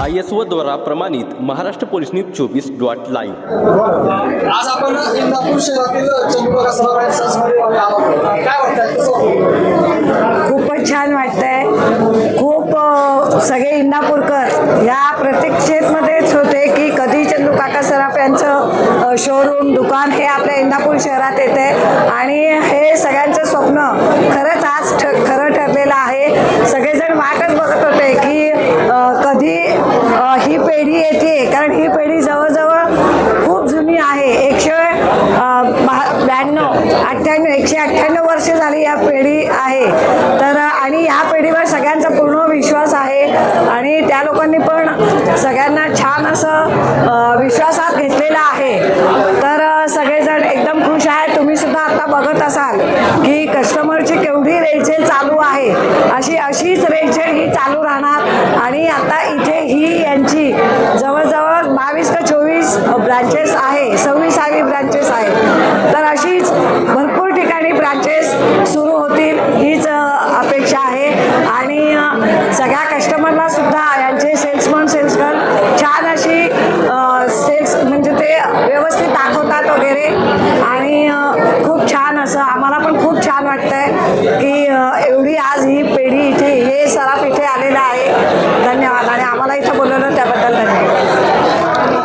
I S O द्वारा प्रमाणित Maharashtra police news चोवीस डॉट लाईव्ह. आज आपण इंदापूर शहरातील? खूपच छान वाटतंय. खूप सगळे इंदापूरकर या प्रतीक्षेतमध्येच होते की कधी चंदू काका सराफ यांचं शोरूम दुकान हे आपल्या इंदापूर शहरात येते. आणि हे सगळ्यांचं स्वप्न खरंच आज ठ खरं ठरलेलं आहे सगळेजण वाटच बघत होते की अ, कधी अ, ही पेढी येते कारण ही पेढी जवळजवळ खूप जुनी आहे. एकशे ब्याण्णव अठ्ठ्याण्णव एकशे अठ्ठ्याण्णव वर्ष झाली या पेढी आहे. तर आणि ह्या पेढीवर सगळ्यांचा पूर्ण विश्वास आहे. आणि त्या लोकांनी पण सगळ्यांना छान असं विश्वासात घेतलेलं आहे. तर सगळेजण एकदम खुश आहेत. तुम्ही सुद्धा आता बघत असाल की कस्टमरची केवढी रेलचेल चालू आहे. अशी अशीच रेलचेल ही चालू राहणार. आणि आता यांची जवळजवळ बावीस का चोवीस ब्रांचेस आहे सव्वीसावी ब्रांचेस आहे तर अशीच भरपूर ठिकाणी ब्रांचेस सुरू होतील हीच अपेक्षा आहे. आणि सगळ्या कस्टमरला सुद्धा यांचे सेल्समन सेल्सगर्ल छान अशी सेल्स म्हणजे ते व्यवस्थित दाखवतात वगैरे. आणि खूप छान असं आम्हाला पण खूप छान वाटतंय की एवढी आज ही पेढी इथे हे सराफ इथे आलेला आहे धन्यवाद आणि आम्हाला इथं बोलवलं त्याबद्दल धन्यवाद